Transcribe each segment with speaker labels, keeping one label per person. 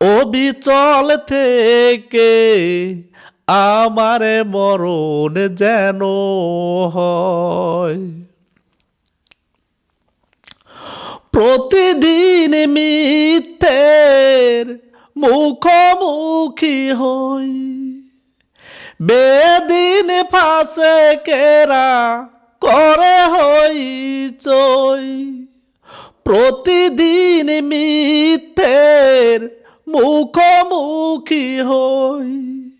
Speaker 1: অবিচল থেকে আমারে মরণ যেন হয়। প্রতিদিন মিথ্যের মুখোমুখি হই। বেদিন ফাঁসে কেরা করে হই চই। প্রতিদিন মিথ্যের মুখোমুখি হই।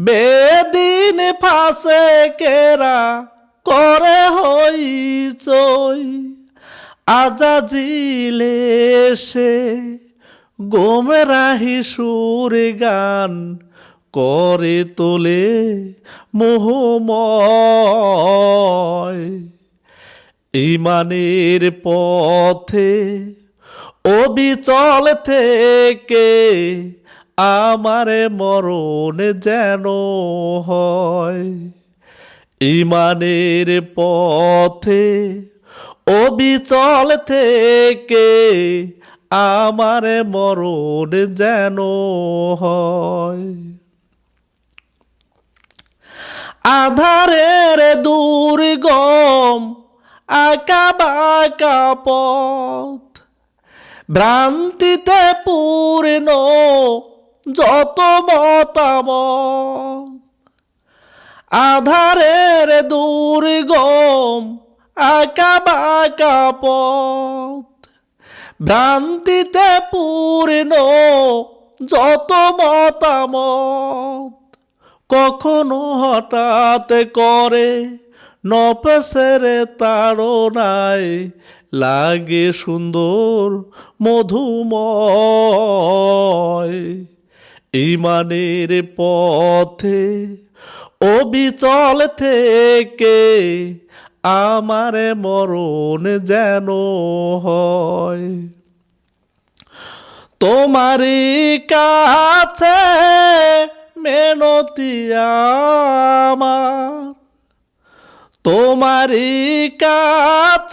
Speaker 1: বেদিন ফাঁসে কেরা করে হই চই। আজাজিলে সে গোমরাহি সুর গান করে তোলে মোহময়। ইমানের পথে অবিচল থেকে আমার মরণ যেন হয়। ইমানের পথে অবিচল থেকে আমার মরণ যেন হয়। আধারের দুর্গম আঁকা বাঁকা পথ ভ্রান্তিতে পূর্ণ যত মতামত। আধারের দুর্গম আঁকা বাঁকা পথ। ভ্রান্তিতে পূর্ণ যত মতামত। কখনো হঠাৎ করে নপেসের তাড়নায় লাগে সুন্দর মধুময়। ইমানের পথে অবিচল থেকে আমার মরণ যেন হয়। তোমারই কাছে মেনতি আমার। তোমারই